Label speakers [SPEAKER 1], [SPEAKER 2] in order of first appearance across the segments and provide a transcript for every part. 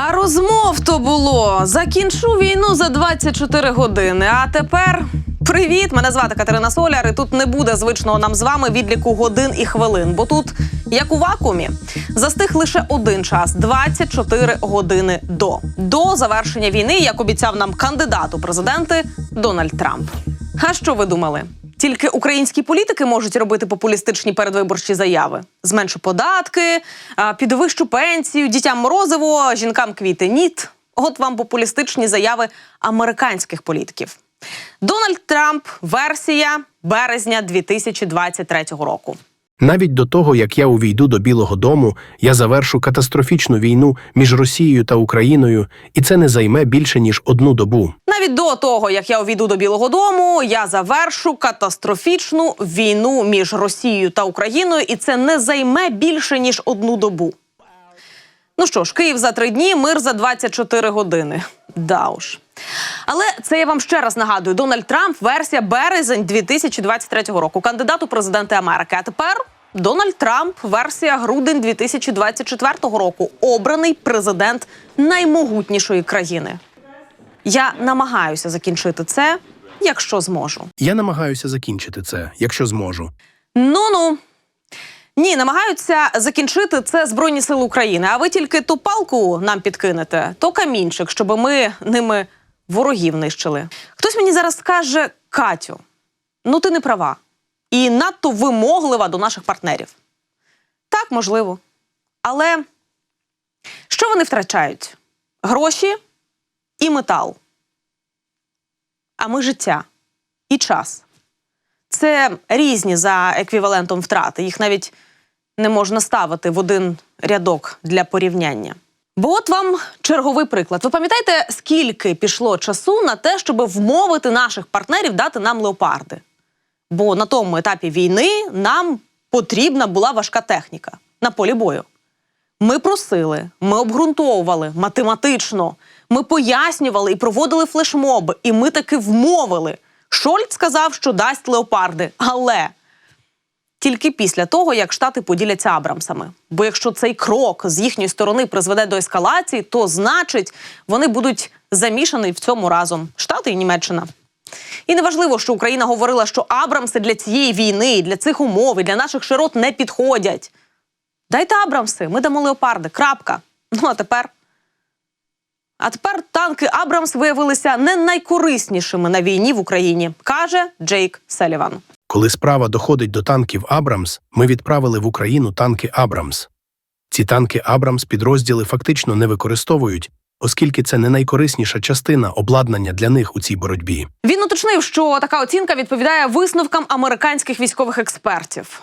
[SPEAKER 1] А розмов то було. Закінчу війну за 24 години. А тепер привіт! Мене звати Катерина Соляр. І тут не буде звичного нам з вами відліку годин і хвилин. Бо тут, як у вакуумі, застиг лише один час 24 години до до завершення війни, як обіцяв нам кандидат у президенти Дональд Трамп. А що ви думали? Тільки українські політики можуть робити популістичні передвиборчі заяви: зменшу податки, підвищу пенсію, дітям морозиво, жінкам квіти. Ніт. От вам популістичні заяви американських політиків. Дональд Трамп, версія березня 2023 року.
[SPEAKER 2] Навіть до того, як я увійду до Білого Дому, я завершу катастрофічну війну між Росією та Україною, і це не займе більше ніж одну добу.
[SPEAKER 1] Навіть до того, як я увійду до Білого Дому, я завершу катастрофічну війну між Росією та Україною, і це не займе більше ніж одну добу. Ну що ж, Київ за три дні, мир за 24 години. Да уж. Але це я вам ще раз нагадую: Дональд Трамп, версія березень 2023 року, кандидат у президенти Америки. А тепер Дональд Трамп, версія грудень 2024 року, обраний президент наймогутнішої країни. Я намагаюся закінчити це, якщо зможу.
[SPEAKER 2] Я намагаюся закінчити це, якщо зможу.
[SPEAKER 1] Ну ну. Ні, намагаються закінчити це Збройні Сили України. А ви тільки ту палку нам підкинете, то камінчик, щоб ми ними ворогів нищили. Хтось мені зараз скаже: Катю, ну ти не права. І надто вимоглива до наших партнерів. Так, можливо. Але що вони втрачають? Гроші і метал. А ми життя і час. Це різні за еквівалентом втрати. Їх навіть не можна ставити в один рядок для порівняння. Бо от вам черговий приклад. Ви пам'ятаєте, скільки пішло часу на те, щоб вмовити наших партнерів дати нам леопарди? Бо на тому етапі війни нам потрібна була важка техніка на полі бою. Ми просили, ми обґрунтовували математично, ми пояснювали і проводили флешмоби, і ми таки вмовили. Шольц сказав, що дасть леопарди, але тільки після того, як штати поділяться Абрамсами. Бо якщо цей крок з їхньої сторони призведе до ескалації, то значить вони будуть замішані в цьому разом Штати і Німеччина. І неважливо, що Україна говорила, що Абрамси для цієї війни, для цих умов і для наших широт не підходять. Дайте Абрамси, ми дамо леопарди. Крапка. Ну а тепер. А тепер танки Абрамс виявилися не найкориснішими на війні в Україні, каже Джейк Селіван.
[SPEAKER 2] Коли справа доходить до танків Абрамс, ми відправили в Україну танки Абрамс. Ці танки Абрамс підрозділи фактично не використовують, оскільки це не найкорисніша частина обладнання для них у цій боротьбі.
[SPEAKER 1] Він уточнив, що така оцінка відповідає висновкам американських військових експертів.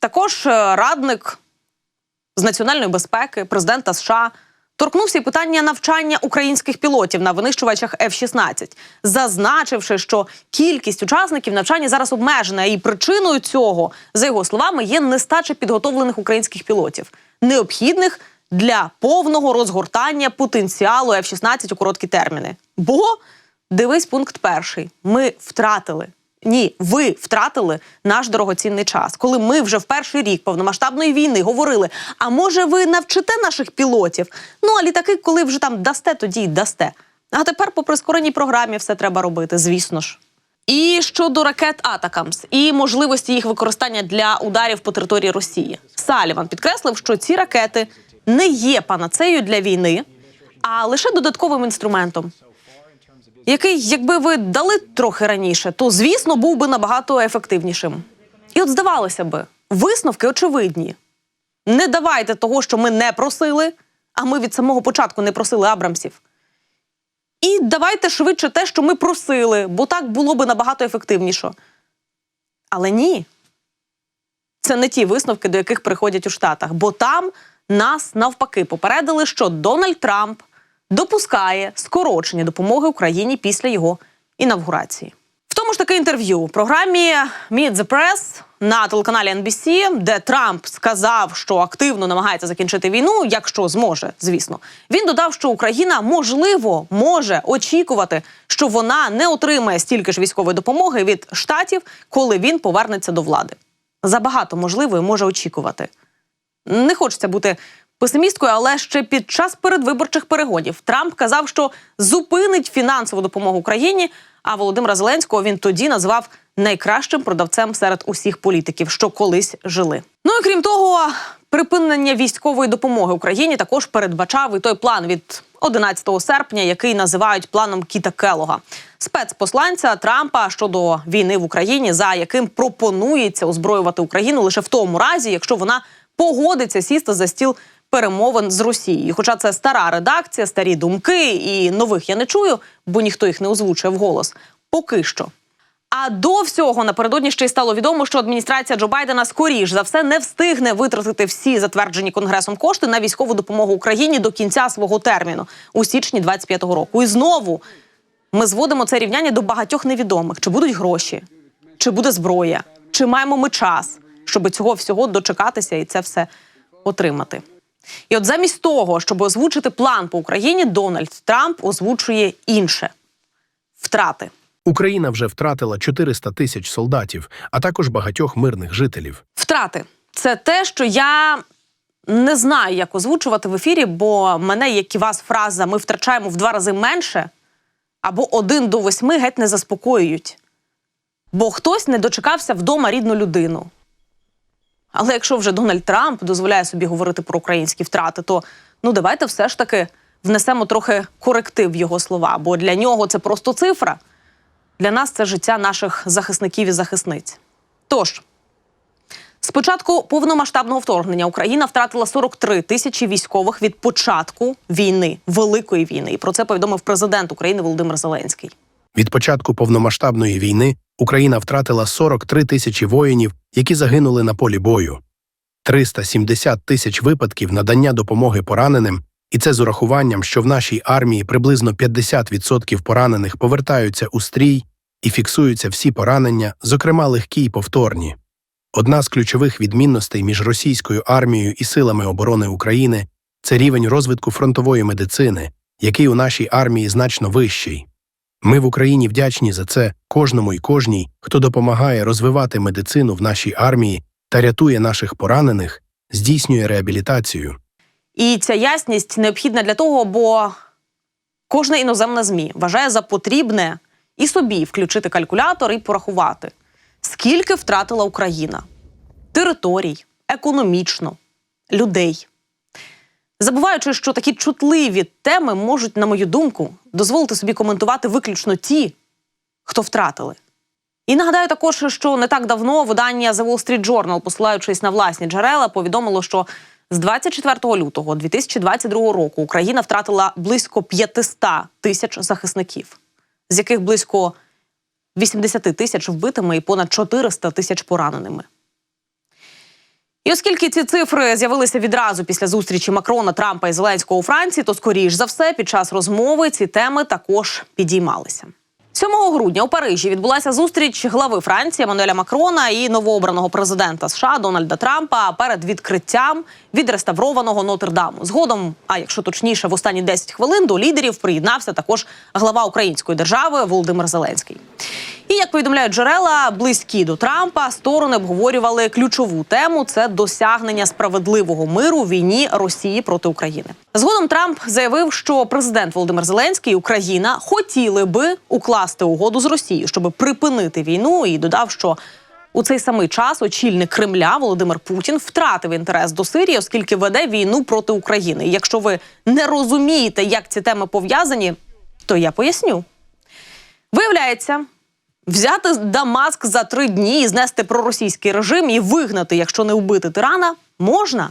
[SPEAKER 1] Також е, радник з національної безпеки, президента США, торкнувся й питання навчання українських пілотів на винищувачах F-16, зазначивши, що кількість учасників навчання зараз обмежена, і причиною цього, за його словами, є нестача підготовлених українських пілотів, необхідних для повного розгортання потенціалу F-16 у короткі терміни. Бо дивись пункт перший: ми втратили. Ні, ви втратили наш дорогоцінний час, коли ми вже в перший рік повномасштабної війни говорили: а може, ви навчите наших пілотів? Ну а літаки, коли вже там дасте, тоді й дасте. А тепер по прискореній програмі все треба робити, звісно ж. І щодо ракет Атакамс і можливості їх використання для ударів по території Росії. Саліван підкреслив, що ці ракети не є панацею для війни, а лише додатковим інструментом який, якби ви дали трохи раніше, то звісно був би набагато ефективнішим. І от здавалося би, висновки очевидні. Не давайте того, що ми не просили, а ми від самого початку не просили Абрамсів. І давайте швидше те, що ми просили, бо так було би набагато ефективніше. Але ні. Це не ті висновки, до яких приходять у Штатах, бо там нас навпаки попередили, що Дональд Трамп допускає скорочення допомоги Україні після його інавгурації. В тому ж таки інтерв'ю у програмі Meet the Press на телеканалі NBC, де Трамп сказав, що активно намагається закінчити війну, якщо зможе, звісно. Він додав, що Україна можливо може очікувати, що вона не отримає стільки ж військової допомоги від штатів, коли він повернеться до влади. Забагато можливо і може очікувати. Не хочеться бути песимісткою, але ще під час передвиборчих перегонів Трамп казав, що зупинить фінансову допомогу Україні. А Володимира Зеленського він тоді назвав найкращим продавцем серед усіх політиків, що колись жили. Ну і крім того, припинення військової допомоги Україні також передбачав і той план від 11 серпня, який називають планом Кіта Келога, спецпосланця Трампа щодо війни в Україні, за яким пропонується озброювати Україну лише в тому разі, якщо вона погодиться сісти за стіл перемовин з Росією. Хоча це стара редакція, старі думки, і нових я не чую, бо ніхто їх не озвучує вголос. Поки що. А до всього напередодні ще й стало відомо, що адміністрація Джо Байдена скоріш за все не встигне витратити всі затверджені конгресом кошти на військову допомогу Україні до кінця свого терміну у січні 25-го року. І знову ми зводимо це рівняння до багатьох невідомих: чи будуть гроші, чи буде зброя, чи маємо ми час, щоб цього всього дочекатися і це все отримати. І от замість того, щоб озвучити план по Україні, Дональд Трамп озвучує інше втрати.
[SPEAKER 2] Україна вже втратила 400 тисяч солдатів, а також багатьох мирних жителів.
[SPEAKER 1] Втрати це те, що я не знаю, як озвучувати в ефірі, бо мене, як і вас, фраза ми втрачаємо в два рази менше або один до восьми геть не заспокоюють. Бо хтось не дочекався вдома рідну людину. Але якщо вже Дональд Трамп дозволяє собі говорити про українські втрати, то ну давайте все ж таки внесемо трохи коректив в його слова, бо для нього це просто цифра. Для нас це життя наших захисників і захисниць. Тож, з початку повномасштабного вторгнення Україна втратила 43 тисячі військових від початку війни, великої війни. І про це повідомив президент України Володимир Зеленський.
[SPEAKER 2] Від початку повномасштабної війни Україна втратила 43 тисячі воїнів, які загинули на полі бою, 370 тисяч випадків надання допомоги пораненим, і це з урахуванням, що в нашій армії приблизно 50% поранених повертаються у стрій і фіксуються всі поранення, зокрема легкі й повторні. Одна з ключових відмінностей між російською армією і силами оборони України це рівень розвитку фронтової медицини, який у нашій армії значно вищий. Ми в Україні вдячні за це кожному і кожній, хто допомагає розвивати медицину в нашій армії та рятує наших поранених, здійснює реабілітацію.
[SPEAKER 1] І ця ясність необхідна для того, бо кожна іноземна ЗМІ вважає за потрібне і собі включити калькулятор і порахувати, скільки втратила Україна територій, економічно, людей. Забуваючи, що такі чутливі теми можуть, на мою думку, дозволити собі коментувати виключно ті, хто втратили. І нагадаю також, що не так давно видання The Wall Street Journal, посилаючись на власні джерела, повідомило, що з 24 лютого 2022 року Україна втратила близько 500 тисяч захисників, з яких близько 80 тисяч вбитими і понад 400 тисяч пораненими. І оскільки ці цифри з'явилися відразу після зустрічі Макрона, Трампа і Зеленського у Франції, то скоріш за все під час розмови ці теми також підіймалися. 7 грудня у Парижі відбулася зустріч глави Франції Еммануеля Макрона і новообраного президента США Дональда Трампа перед відкриттям відреставрованого Нотр-Даму. Згодом, а якщо точніше, в останні 10 хвилин до лідерів приєднався також глава української держави Володимир Зеленський. І як повідомляють джерела, близькі до Трампа сторони обговорювали ключову тему це досягнення справедливого миру в війні Росії проти України. Згодом Трамп заявив, що президент Володимир Зеленський і Україна хотіли би укласти угоду з Росією, щоб припинити війну, і додав, що у цей самий час очільник Кремля Володимир Путін втратив інтерес до Сирії, оскільки веде війну проти України. І якщо ви не розумієте, як ці теми пов'язані, то я поясню. Виявляється, взяти Дамаск за три дні і знести проросійський режим і вигнати, якщо не вбити тирана, можна,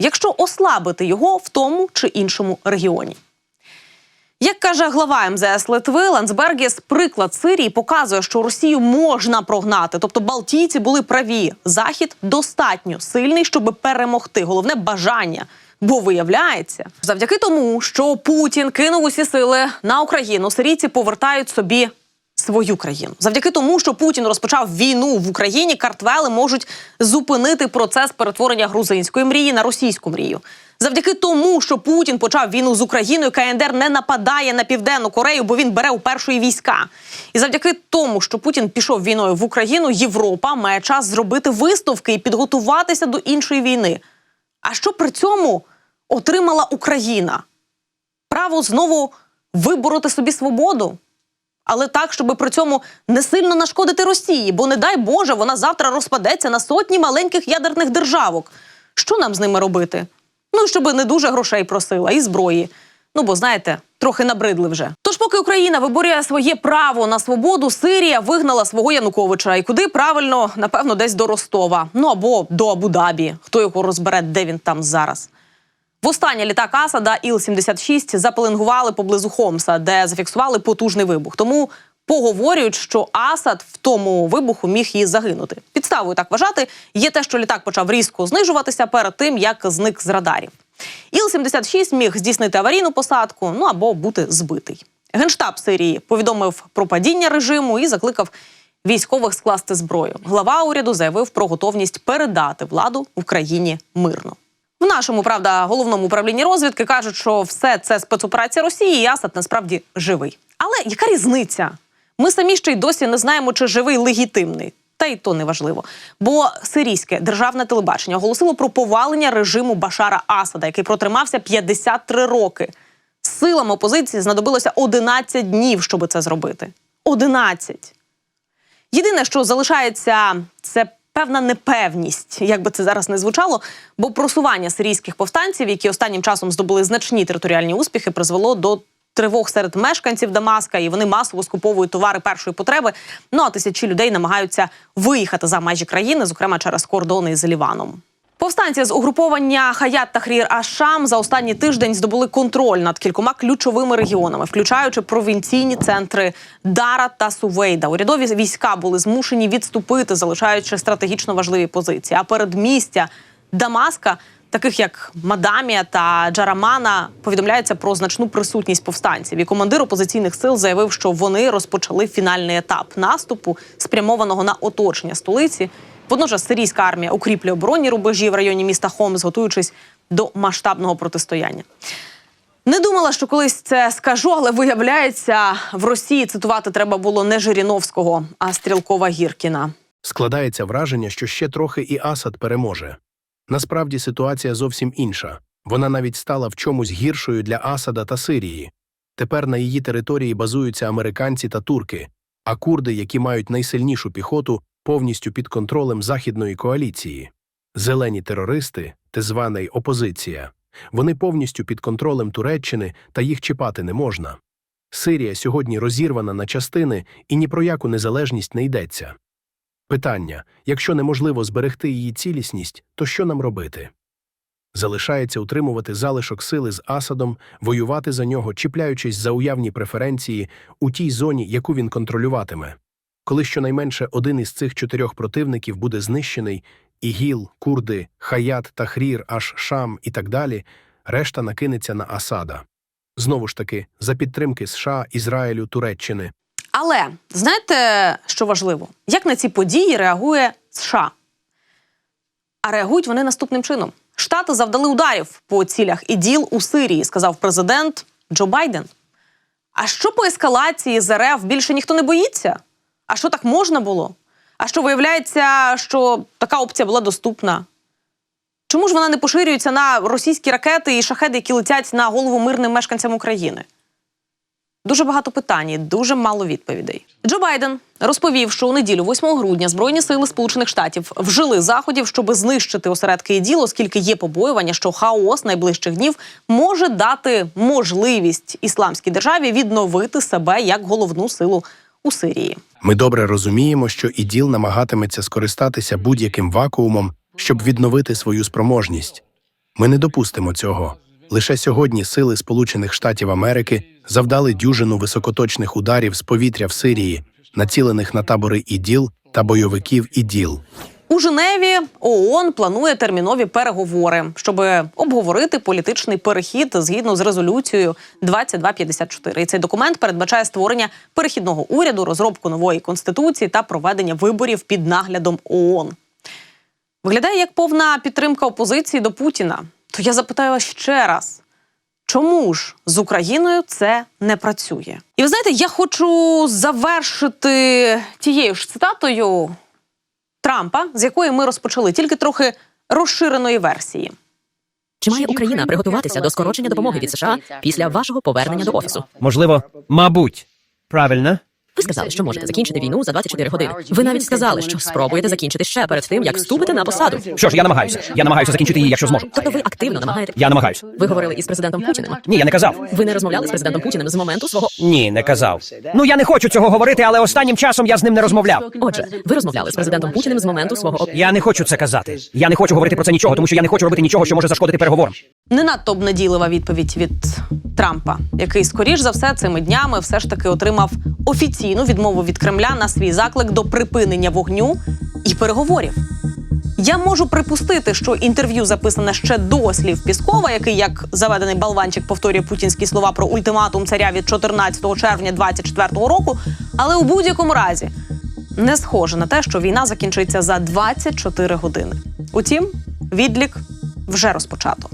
[SPEAKER 1] якщо ослабити його в тому чи іншому регіоні. Як каже глава МЗС Литви Ландсбергіс, приклад Сирії показує, що Росію можна прогнати. Тобто Балтійці були праві. Захід достатньо сильний, щоб перемогти. Головне бажання. Бо виявляється, завдяки тому, що Путін кинув усі сили на Україну, сирійці повертають собі свою країну. Завдяки тому, що Путін розпочав війну в Україні, картвели можуть зупинити процес перетворення грузинської мрії на російську мрію. Завдяки тому, що Путін почав війну з Україною, КНДР не нападає на південну Корею, бо він бере у першої війська. І завдяки тому, що Путін пішов війною в Україну, Європа має час зробити висновки і підготуватися до іншої війни. А що при цьому отримала Україна? Право знову вибороти собі свободу? Але так, щоб при цьому не сильно нашкодити Росії, бо не дай Боже, вона завтра розпадеться на сотні маленьких ядерних державок. Що нам з ними робити? Ну, щоб не дуже грошей просила і зброї. Ну, бо знаєте, трохи набридли вже. Тож, поки Україна виборює своє право на свободу, Сирія вигнала свого Януковича. І куди правильно, напевно, десь до Ростова. Ну або до Абу-Дабі. Хто його розбере, де він там зараз. Востаннє літак Асада Іл-76 запеленгували поблизу Хомса, де зафіксували потужний вибух. Тому поговорюють, що Асад в тому вибуху міг і загинути. Підставою так вважати є те, що літак почав різко знижуватися перед тим, як зник з радарів. Іл-76 міг здійснити аварійну посадку, ну або бути збитий. Генштаб Сирії повідомив про падіння режиму і закликав військових скласти зброю. Глава уряду заявив про готовність передати владу Україні мирно. В нашому правда головному управлінні розвідки кажуть, що все це спецоперація Росії, і Асад насправді живий. Але яка різниця? Ми самі ще й досі не знаємо, чи живий легітимний. Та й то не важливо. Бо сирійське державне телебачення оголосило про повалення режиму Башара Асада, який протримався 53 роки. Силам опозиції знадобилося 11 днів, щоб це зробити. 11! Єдине, що залишається, це певна непевність, як би це зараз не звучало, бо просування сирійських повстанців, які останнім часом здобули значні територіальні успіхи, призвело до тривог серед мешканців Дамаска, і вони масово скуповують товари першої потреби. Ну а тисячі людей намагаються виїхати за межі країни, зокрема через кордони з Ліваном. Повстанці з угруповання Хаят Тахрір Ашам за останній тиждень здобули контроль над кількома ключовими регіонами, включаючи провінційні центри Дара та Сувейда. Урядові війська були змушені відступити, залишаючи стратегічно важливі позиції. А передмістя Дамаска, таких як Мадамія та Джарамана, повідомляється про значну присутність повстанців. І командир опозиційних сил заявив, що вони розпочали фінальний етап наступу, спрямованого на оточення столиці. Водночас сирійська армія укріплює оборонні рубежі в районі міста Хомс, готуючись до масштабного протистояння. Не думала, що колись це скажу, але виявляється, в Росії цитувати треба було не Жириновського, а Стрілкова Гіркіна.
[SPEAKER 2] Складається враження, що ще трохи і Асад переможе. Насправді ситуація зовсім інша. Вона навіть стала в чомусь гіршою для Асада та Сирії. Тепер на її території базуються американці та турки, а курди, які мають найсильнішу піхоту, повністю під контролем західної коаліції. Зелені терористи, те званий опозиція, вони повністю під контролем Туреччини та їх чіпати не можна. Сирія сьогодні розірвана на частини і ні про яку незалежність не йдеться. Питання якщо неможливо зберегти її цілісність, то що нам робити? Залишається утримувати залишок сили з Асадом, воювати за нього, чіпляючись за уявні преференції у тій зоні, яку він контролюватиме. Коли щонайменше один із цих чотирьох противників буде знищений ІГІЛ, Курди, Хаят, Тахрір, аж Шам і так далі, решта накинеться на Асада. Знову ж таки, за підтримки США, Ізраїлю, Туреччини.
[SPEAKER 1] Але знаєте, що важливо? Як на ці події реагує США? А реагують вони наступним чином: Штати завдали ударів по цілях іділ у Сирії, сказав президент Джо Байден. А що по ескалації з РФ більше ніхто не боїться? А що так можна було? А що виявляється, що така опція була доступна? Чому ж вона не поширюється на російські ракети і шахеди, які летять на голову мирним мешканцям України? Дуже багато питань, і дуже мало відповідей. Джо Байден розповів, що у неділю, 8 грудня, збройні сили Сполучених Штатів вжили заходів, щоб знищити осередки іділ, оскільки є побоювання, що хаос найближчих днів може дати можливість ісламській державі відновити себе як головну силу у Сирії.
[SPEAKER 2] Ми добре розуміємо, що іділ намагатиметься скористатися будь-яким вакуумом, щоб відновити свою спроможність. Ми не допустимо цього. Лише сьогодні сили Сполучених Штатів Америки завдали дюжину високоточних ударів з повітря в Сирії, націлених на табори іділ та бойовиків іділ.
[SPEAKER 1] У Женеві ООН планує термінові переговори, щоб обговорити політичний перехід згідно з резолюцією 2254. І цей документ передбачає створення перехідного уряду, розробку нової конституції та проведення виборів під наглядом ООН. Виглядає як повна підтримка опозиції до Путіна. То я запитаю вас ще раз. Чому ж з Україною це не працює? І ви знаєте, я хочу завершити тією ж цитатою Трампа, з якої ми розпочали тільки трохи розширеної версії.
[SPEAKER 3] Чи має Україна приготуватися до скорочення допомоги від США після вашого повернення до офісу?
[SPEAKER 4] Можливо, мабуть. Правильно?
[SPEAKER 3] Ви сказали, що можете закінчити війну за 24 години. Ви навіть сказали, що спробуєте закінчити ще перед тим, як вступите на посаду.
[SPEAKER 4] Що ж, я намагаюся. Я намагаюся закінчити її, якщо зможу.
[SPEAKER 3] Тобто ви активно намагаєте.
[SPEAKER 4] Я намагаюся.
[SPEAKER 3] Ви говорили із президентом Путіним.
[SPEAKER 4] Ні, я не казав.
[SPEAKER 3] Ви не розмовляли з президентом Путіним з моменту свого.
[SPEAKER 4] Ні, не казав. Ну я не хочу цього говорити, але останнім часом я з ним не розмовляв.
[SPEAKER 3] Отже, ви розмовляли з президентом Путіним з моменту свого.
[SPEAKER 4] Я не хочу це казати. Я не хочу говорити про це нічого, тому що я не хочу робити нічого, що може зашкодити переговорам.
[SPEAKER 1] Не надто обнадійлива відповідь від Трампа, який, скоріш за все, цими днями все ж таки отримав офіційну відмову від Кремля на свій заклик до припинення вогню і переговорів. Я можу припустити, що інтерв'ю записане ще до слів Піскова, який як заведений балванчик повторює путінські слова про ультиматум царя від 14 червня 24 року. Але у будь-якому разі не схоже на те, що війна закінчиться за 24 години. Утім, відлік вже розпочато.